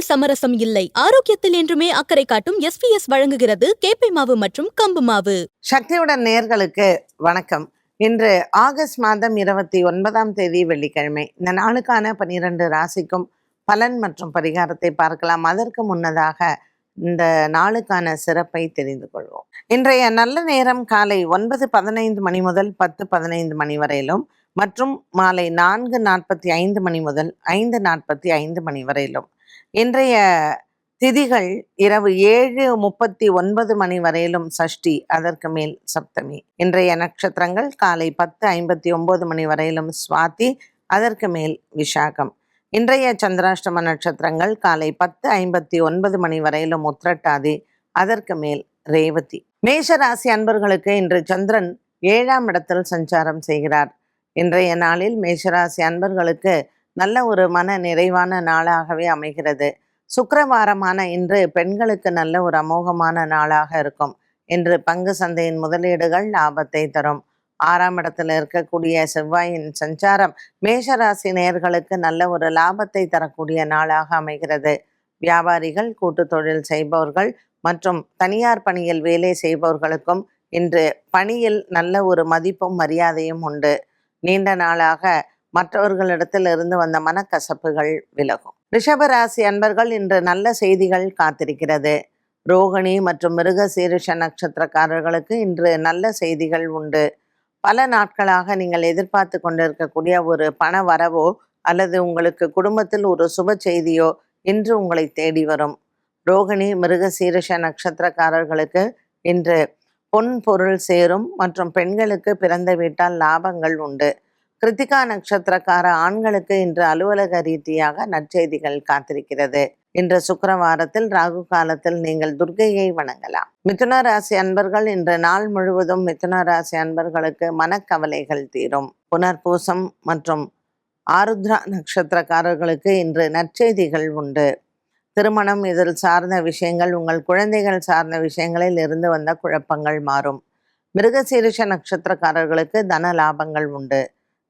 உணவில் சமரசம் இல்லை. ஆரோக்கியத்தில் என்றுமே அக்கறை காட்டும் எஸ் பி எஸ் வழங்குகிறது கேப்பை மாவு மற்றும் கம்பு மாவு. சக்தியுடன் நேர்களுக்கு வணக்கம். இன்று ஆகஸ்ட் மாதம் இருபத்தி ஒன்பதாம் தேதி வெள்ளிக்கிழமை. இந்த நாளுக்கான பனிரெண்டு ராசிக்கும் பலன் மற்றும் பரிகாரத்தை பார்க்கலாம். அதற்கு முன்னதாக இந்த நாளுக்கான சிறப்பை தெரிந்து கொள்வோம். இன்றைய நல்ல நேரம் காலை ஒன்பது பதினைந்து மணி முதல் பத்து பதினைந்து மணி வரையிலும் மற்றும் மாலை நான்கு நாற்பத்தி ஐந்து மணி முதல் ஐந்து நாற்பத்தி ஐந்து மணி வரையிலும். இன்றைய திதிகள் இரவு ஏழு முப்பத்தி ஒன்பது மணி வரையிலும் சஷ்டி அதற்கு மேல் சப்தமி. இன்றைய நட்சத்திரங்கள் காலை பத்து ஐம்பத்தி ஒன்பது மணி வரையிலும் சுவாதி அதற்கு மேல் விஷாகம் இன்றைய சந்திராஷ்டம நட்சத்திரங்கள் காலை பத்து ஐம்பத்தி ஒன்பது மணி வரையிலும் உத்திரட்டாதி அதற்கு மேல் ரேவதி. மேஷராசி அன்பர்களுக்கு இன்று சந்திரன் ஏழாம் இடத்தில் சஞ்சாரம் செய்கிறார். இன்றைய நாளில் மேஷராசி அன்பர்களுக்கு நல்ல ஒரு மன நிறைவான நாளாகவே அமைகிறது. சுக்கரவாரமான இன்று பெண்களுக்கு நல்ல ஒரு அமோகமான நாளாக இருக்கும் இன்று பங்கு சந்தையின் முதலீடுகள் லாபத்தை தரும். ஆறாம் இடத்துல இருக்கக்கூடிய செவ்வாயின் சஞ்சாரம் மேஷராசி நேயர்களுக்கு நல்ல ஒரு லாபத்தை தரக்கூடிய நாளாக அமைகிறது. வியாபாரிகள் கூட்டு தொழில் செய்பவர்கள் மற்றும் தனியார் பணியில் வேலை செய்பவர்களுக்கும் இன்று பணியில் நல்ல ஒரு மதிப்பும் மரியாதையும் உண்டு. நீண்ட நாளாக மற்றவர்களிடத்தில் இருந்து வந்த மனக்கசப்புகள் விலகும். ரிஷபராசி அன்பர்கள் இன்று நல்ல செய்திகள் காத்திருக்கிறது. ரோகிணி மற்றும் மிருக சீரிஷ நட்சத்திரக்காரர்களுக்கு இன்று நல்ல செய்திகள் உண்டு. பல நாட்களாக நீங்கள் எதிர்பார்த்து கொண்டிருக்கக்கூடிய ஒரு பண வரவோ அல்லது உங்களுக்கு குடும்பத்தில் ஒரு சுப செய்தியோ இன்று உங்களை தேடி வரும். ரோகிணி மிருக சீரிஷ நட்சத்திரக்காரர்களுக்கு இன்று பொன் பொருள் சேரும் மற்றும் பெண்களுக்கு பிறந்த வீட்டால் லாபங்கள் உண்டு. கிருத்திகா நட்சத்திரக்கார ஆண்களுக்கு இன்று அலுவலக ரீதியாக நற்செய்திகள் காத்திருக்கிறது. இன்று சுக்கரவாரத்தில் ராகு காலத்தில் நீங்கள் துர்கையை வணங்கலாம். மிதுன ராசி அன்பர்கள் இன்று நாள் முழுவதும் மிதுன ராசி அன்பர்களுக்கு மனக்கவலைகள் தீரும். புனர்பூசம் மற்றும் ஆருத்ரா நட்சத்திரக்காரர்களுக்கு இன்று நற்செய்திகள் உண்டு. திருமணம் இதில் சார்ந்த விஷயங்கள் உங்கள் குழந்தைகள் சார்ந்த விஷயங்களில் இருந்து வந்த குழப்பங்கள் மாறும். மிருகசீரிஷ நட்சத்திரக்காரர்களுக்கு தன லாபங்கள் உண்டு.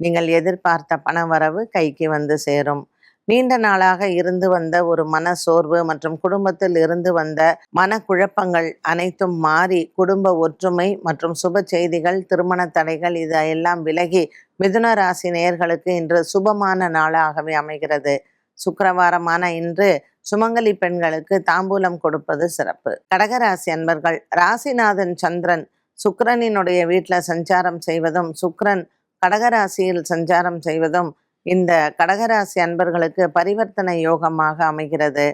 நீங்கள் எதிர்பார்த்த பண வரவு கைக்கு வந்து சேரும். நீண்ட நாளாக இருந்து வந்த ஒரு மன சோர்வு மற்றும் குடும்பத்தில் இருந்து வந்த மன குழப்பங்கள் அனைத்தும் மாறி குடும்ப ஒற்றுமை மற்றும் சுப செய்திகள் திருமண தடைகள் இதையெல்லாம் விலகி மிதுன ராசி நேயர்களுக்கு இன்று சுபமான நாளாகவே அமைகிறது. சுக்கரவாரமான இன்று சுமங்கலி பெண்களுக்கு தாம்பூலம் கொடுப்பது சிறப்பு. கடகராசி அன்பர்கள் ராசிநாதன் சந்திரன் சுக்கிரனினுடைய வீட்டில் சஞ்சாரம் செய்வதும் சுக்கரன் கடகராசியில் சஞ்சாரம் செய்வதும் இந்த கடகராசி அன்பர்களுக்கு பரிவர்த்தனை யோகமாக அமைகிறது.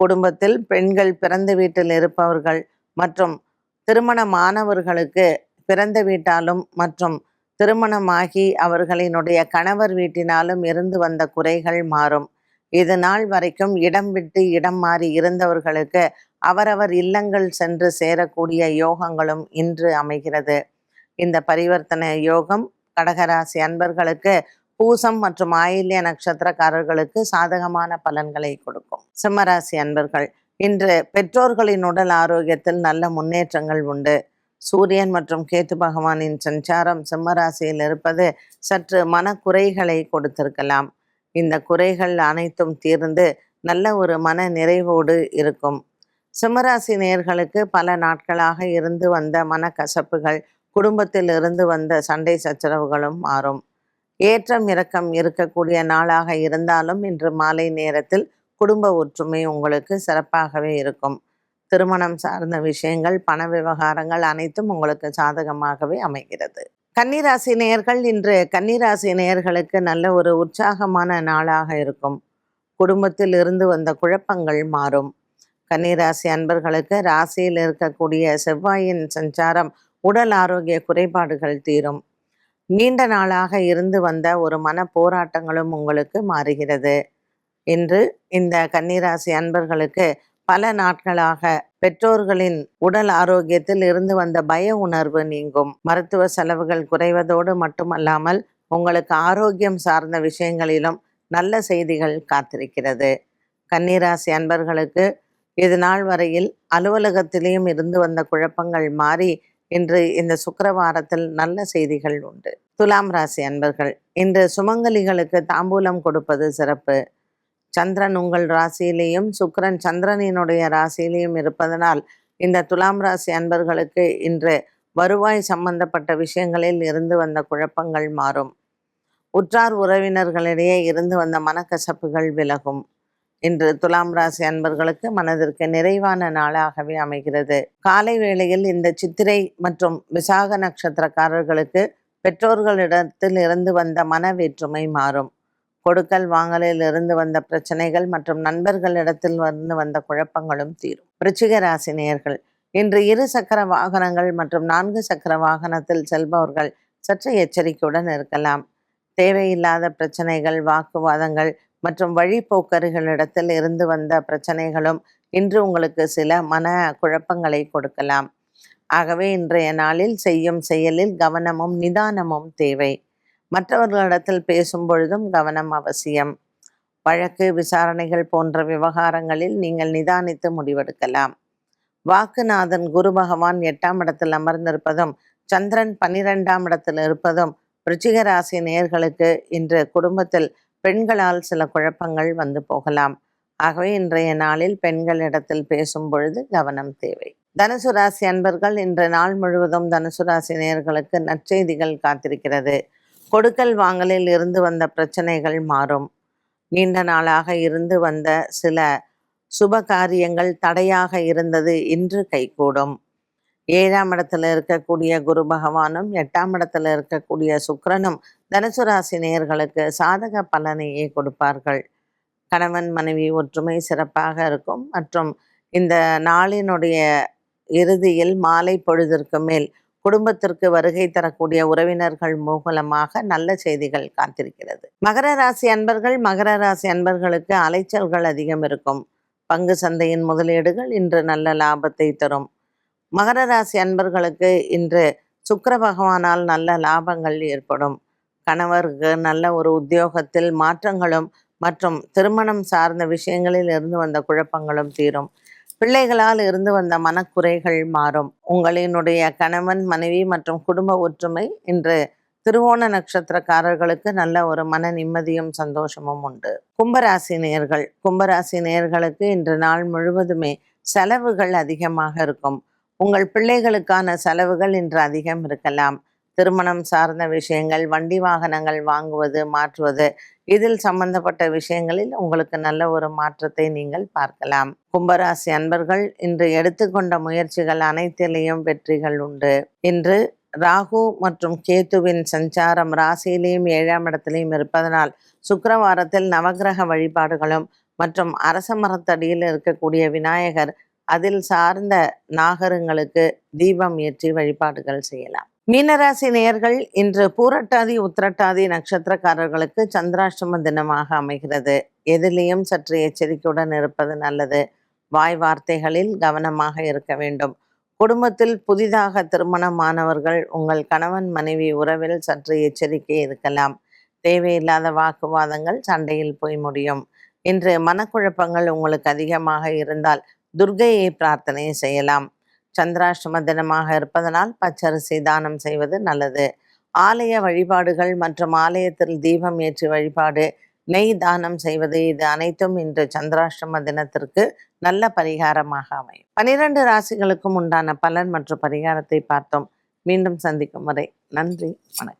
குடும்பத்தில் பெண்கள் பிறந்த வீட்டில் இருப்பவர்கள் மற்றும் திருமணமானவர்களுக்கு பிறந்த வீட்டாலும் மற்றும் திருமணமாகி அவர்களினுடைய கணவர் வீட்டினாலும் இருந்து வந்த குறைகள் மாறும். இது நாள் வரைக்கும் இடம் விட்டு இடம் மாறி இருந்தவர்களுக்கு அவரவர் இல்லங்கள் சென்று சேரக்கூடிய யோகங்களும் இன்று அமைகிறது. இந்த பரிவர்த்தனை யோகம் கடகராசி அன்பர்களுக்கு பூசம் மற்றும் ஆயில்ய நட்சத்திரக்காரர்களுக்கு சாதகமான பலன்களை கொடுக்கும். சிம்மராசி அன்பர்கள் இன்று பெற்றோர்களின் உடல் ஆரோக்கியத்தில் நல்ல முன்னேற்றங்கள் உண்டு. சூரியன் மற்றும் கேத்து பகவானின் சஞ்சாரம் சிம்மராசியில் இருப்பது சற்று மனக்குறைகளை கொடுத்திருக்கலாம். இந்த குறைகள் அனைத்தும் தீர்ந்து நல்ல ஒரு மன நிறைவோடு இருக்கும். சிம்மராசி நேர்களுக்கு பல நாட்களாக இருந்து வந்த மனக்கசப்புகள் குடும்பத்தில் இருந்து வந்த சண்டை சச்சரவுகளும் மாறும். ஏற்றம் இறக்கம் இருக்கக்கூடிய நாளாக இருந்தாலும் இன்று மாலை நேரத்தில் குடும்ப ஒற்றுமை உங்களுக்கு சிறப்பாகவே இருக்கும். திருமணம் சார்ந்த விஷயங்கள் பண விவகாரங்கள் அனைத்தும் உங்களுக்கு சாதகமாகவே அமைகிறது. கன்னிராசி நேயர்கள் இன்று கன்னிராசி நேயர்களுக்கு நல்ல ஒரு உற்சாகமான நாளாக இருக்கும். குடும்பத்தில் இருந்து வந்த குழப்பங்கள் மாறும். கன்னிராசி அன்பர்களுக்கு ராசியில் இருக்கக்கூடிய செவ்வாயின் சஞ்சாரம் உடல் ஆரோக்கிய குறைபாடுகள் தீரும். நீண்ட நாளாக இருந்து வந்த ஒரு மன போராட்டங்களும் உங்களுக்கு மாறுகிறது. இன்று இந்த கன்னிராசி அன்பர்களுக்கு பல நாட்களாக பெற்றோர்களின் உடல் ஆரோக்கியத்தில் இருந்து வந்த பய உணர்வு நீங்கும். மருத்துவ செலவுகள் குறைவதோடு மட்டுமல்லாமல் உங்களுக்கு ஆரோக்கியம் சார்ந்த விஷயங்களிலும் நல்ல செய்திகள் காத்திருக்கிறது. கன்னிராசி அன்பர்களுக்கு இது நாள் வரையில் அலுவலகத்திலேயும் இருந்து வந்த குழப்பங்கள் மாறி இன்று இந்த சுக்கரவாரத்தில் நல்ல செய்திகள் உண்டு. துலாம் ராசி அன்பர்கள் இன்று சுமங்கலிகளுக்கு தாம்பூலம் கொடுப்பது சிறப்பு. சந்திரன் உங்கள் ராசியிலேயும் சுக்கிரன் சந்திரனினுடைய ராசியிலேயும் இருப்பதனால் இந்த துலாம் ராசி அன்பர்களுக்கு இன்று வருவாய் சம்பந்தப்பட்ட விஷயங்களில் இருந்து வந்த குழப்பங்கள் மாறும். உற்றார் உறவினர்களிடையே இருந்து வந்த மனக்கசப்புகள் விலகும். இன்று துலாம் ராசி அன்பர்களுக்கு மனதிற்கு நிறைவான நாளாகவே அமைகிறது. காலை வேளையில் இந்த சித்திரை மற்றும் விசாக நட்சத்திரக்காரர்களுக்கு பெற்றோர்களிடத்தில் இருந்து வந்த மன வேற்றுமை மாறும். கொடுக்கல் வாங்கலில் இருந்து வந்த பிரச்சனைகள் மற்றும் நண்பர்களிடத்தில் இருந்து வந்த குழப்பங்களும் தீரும். விருச்சிக ராசி நேயர்கள் இன்று இரு சக்கர வாகனங்கள் மற்றும் நான்கு சக்கர வாகனத்தில் செல்பவர்கள் சற்று எச்சரிக்கையுடன் இருக்கலாம். தேவையில்லாத பிரச்சனைகள் வாக்குவாதங்கள் மற்றும் வழிபோக்கர்களிடத்தில் இருந்து வந்த பிரச்சனைகளும் இன்று உங்களுக்கு சில மன குழப்பங்களை கொடுக்கலாம். ஆகவே இன்றைய நாளில் செய்யும் செயலில் கவனமும் நிதானமும் தேவை. மற்றவர்களிடத்தில் பேசும் பொழுதும் கவனம் அவசியம். வழக்கு விசாரணைகள் போன்ற விவகாரங்களில் நீங்கள் நிதானித்து முடிவெடுக்கலாம். வாக்குநாதன் குரு பகவான் எட்டாம் இடத்தில் அமர்ந்திருப்பதும் சந்திரன் பன்னிரெண்டாம் இடத்தில் இருப்பதும் விருச்சிக நேர்களுக்கு இன்று குடும்பத்தில் பெண்களால் சில குழப்பங்கள் வந்து போகலாம். ஆகவே இன்றைய நாளில் பெண்களிடத்தில் பேசும் பொழுது கவனம் தேவை. தனுசு ராசி அன்பர்கள் இன்று நாள் முழுவதும் தனுசு ராசி நேர்களுக்கு நற்செய்திகள் காத்திருக்கிறது. கொடுக்கல் வாங்கலில் இருந்து வந்த பிரச்சனைகள் மாறும். நீண்ட நாளாக இருந்து வந்த சில சுப காரியங்கள் தடையாக இருந்தது இன்று கைகூடும். ஏழாம் இடத்துல இருக்கக்கூடிய குரு பகவானும் எட்டாம் இடத்துல இருக்கக்கூடிய சுக்கரனும் தனுசு ராசி நேயர்களுக்கு சாதக பலனையே கொடுப்பார்கள். கணவன் மனைவி ஒற்றுமை சிறப்பாக இருக்கும். மற்றும் இந்த நாளினுடைய இறுதியில் மாலை பொழுதிற்கு மேல் குடும்பத்திற்கு வருகை தரக்கூடிய உறவினர்கள் மூலமாக நல்ல செய்திகள் காத்திருக்கிறது. மகர ராசி அன்பர்கள் மகர ராசி அன்பர்களுக்கு அலைச்சல்கள் அதிகம் இருக்கும். பங்கு சந்தையின் முதலீடுகள் இன்று நல்ல லாபத்தை தரும். மகர ராசி அன்பர்களுக்கு இன்று சுக்கர பகவானால் நல்ல லாபங்கள் ஏற்படும். கணவருக்கு நல்ல ஒரு உத்தியோகத்தில் மாற்றங்களும் மற்றும் திருமணம் சார்ந்த விஷயங்களில் இருந்து வந்த குழப்பங்களும் தீரும். பிள்ளைகளால் இருந்து வந்த மனக்குறைகள் மாறும். உங்களினுடைய கணவன் மனைவி மற்றும் குடும்ப ஒற்றுமை இன்று திருவோண நட்சத்திரக்காரர்களுக்கு நல்ல ஒரு மன நிம்மதியும் சந்தோஷமும் உண்டு. கும்பராசி நேயர்கள் கும்பராசி நேயர்களுக்கு இன்று நாள் முழுவதுமே செலவுகள் அதிகமாக இருக்கும். உங்கள் பிள்ளைகளுக்கான செலவுகள் இன்று அதிகம் இருக்கலாம். திருமணம் சார்ந்த விஷயங்கள் வண்டி வாகனங்கள் வாங்குவது மாற்றுவது இதில் சம்பந்தப்பட்ட விஷயங்களில் உங்களுக்கு நல்ல ஒரு மாற்றத்தை நீங்கள் பார்க்கலாம். கும்பராசி அன்பர்கள் இன்று எடுத்துக்கொண்ட முயற்சிகள் அனைத்திலையும் வெற்றிகள் உண்டு. இன்று ராகு மற்றும் கேத்துவின் சஞ்சாரம் ராசியிலையும் ஏழாம் இடத்திலையும் இருப்பதனால் சுக்கரவாரத்தில் நவக்கிரக வழிபாடுகளும் மற்றும் அரச மரத்தடியில் இருக்கக்கூடிய விநாயகர் அதில் சார்ந்த நாகரங்களுக்கு தீபம் ஏற்றி வழிபாடுகள் செய்யலாம். மீனராசி நேயர்கள் இன்று பூரட்டாதி உத்திரட்டாதி நட்சத்திரக்காரர்களுக்கு சந்திராஷ்டம தினமாக அமைகிறது. எதிலையும் சற்று எச்சரிக்கையுடன் இருப்பது நல்லது. வாய் வார்த்தைகளில் கவனமாக இருக்க வேண்டும். குடும்பத்தில் புதிதாக திருமணமானவர்கள் உங்கள் கணவன் மனைவி உறவில் சற்று எச்சரிக்கை இருக்கலாம். தேவையில்லாத வாக்குவாதங்கள் சண்டையில் போய் முடியும். இன்று மனக்குழப்பங்கள் உங்களுக்கு அதிகமாக இருந்தால் துர்கையை பிரார்த்தனை செய்யலாம். சந்திராஷ்டம தினமாக இருப்பதனால் பச்சரிசி தானம் செய்வது நல்லது. ஆலய வழிபாடுகள் மற்றும் ஆலயத்தில் தீபம் ஏற்றி வழிபாடு நெய் தானம் செய்வது இது அனைத்தும் இன்று சந்திராஷ்டம தினத்திற்கு நல்ல பரிகாரமாக அமையும். பனிரெண்டு ராசிகளுக்கும் உண்டான பலன் மற்றும் பரிகாரத்தை பார்த்தோம். மீண்டும் சந்திக்கும் வரை நன்றி வணக்கம்.